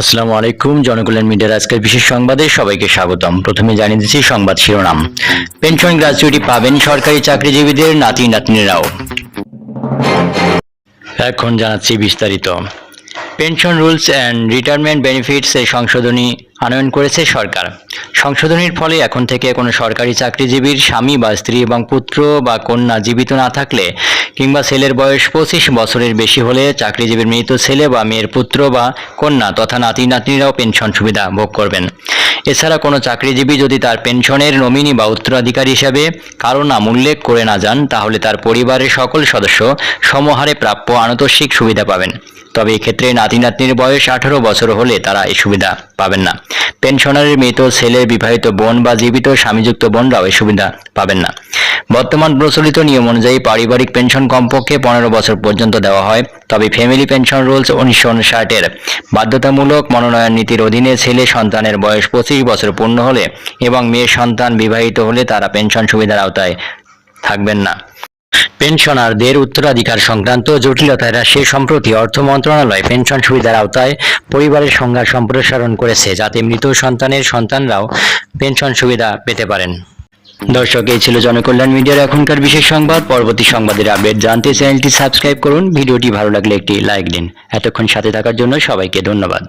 আসসালামু আলাইকুম, জনকল্যাণ মিডিয়ার আজকের বিশেষ সংবাদে সবাইকে স্বাগতম। প্রথমে জানিয়ে দিচ্ছি সংবাদ শিরোনাম। পেনশন গ্রাচুইটি পাবেন সরকারি চাকরিজীবীদের নাতি নাতনিরাও এখন জানাচ্ছি বিস্তারিত। Pension rules and retirement benefits সংশোধনী আনয়ন করেছে সরকার। সংশোধনীর ফলে এখন থেকে কোনো সরকারি চাকরিজীবীর স্বামী বা স্ত্রী এবং পুত্র বা কন্যা জীবিত না থাকলে কিংবা ছেলের বয়স পঁচিশ বছরের বেশি হলে চাকরিজীবীর মৃত ছেলে বা মেয়ের পুত্র বা কন্যা তথা নাতি নাতনিরাও পেনশন সুবিধা ভোগ করবেন। এছাড়া কোনো চাকরিজীবী যদি তার পেনশনের নমিনি বা উত্তরাধিকারী হিসাবে কারও নাম উল্লেখ করে না যান, তাহলে তার পরিবারের সকল সদস্য সমহারে প্রাপ্য আনতোষিক সুবিধা পাবেন। তবে এক্ষেত্রে নাতি নাতনির বয়স আঠারো বছর হলে তারা এই সুবিধা পাবেন না। পেনশনারের মৃত ছেলের বিবাহিত বোন বা জীবিত স্বামীযুক্ত বোনরাও এই সুবিধা পাবেন না। বর্তমান প্রচলিত নিয়ম অনুযায়ী পারিবারিক পেনশন কমপক্ষে পনেরো বছর পর্যন্ত দেওয়া হয়। তবে ফ্যামিলি পেনশন রুলস উনিশশো উনষাটের বাধ্যতামূলক মনোনয়ন নীতির অধীনে ছেলে সন্তানের বয়স পঁচিশ বছর পূর্ণ হলে এবং মেয়ে সন্তান বিবাহিত হলে তারা পেনশন সুবিধার আওতায় থাকবেন না। পেনশনারদের উত্তরাধিকার সংক্রান্ত জটিলতা হ্রাসে সম্প্রতি অর্থ মন্ত্রণালয় পেনশন সুবিধার আওতায় পরিবারের সংজ্ঞা সম্প্রসারণ করেছে, যাতে মৃত সন্তানের সন্তানরাও পেনশন সুবিধা পেতে পারেন। দর্শক, এই ছিল জনকল্যাণ মিডিয়ার এখনকার বিশেষ সংবাদ। পরবর্তী সংবাদের আপডেট জানতে চ্যানেলটি সাবস্ক্রাইব করুন। ভিডিওটি ভালো লাগলে একটি লাইক দিন। এতক্ষণ সাথে থাকার জন্য সবাইকে ধন্যবাদ।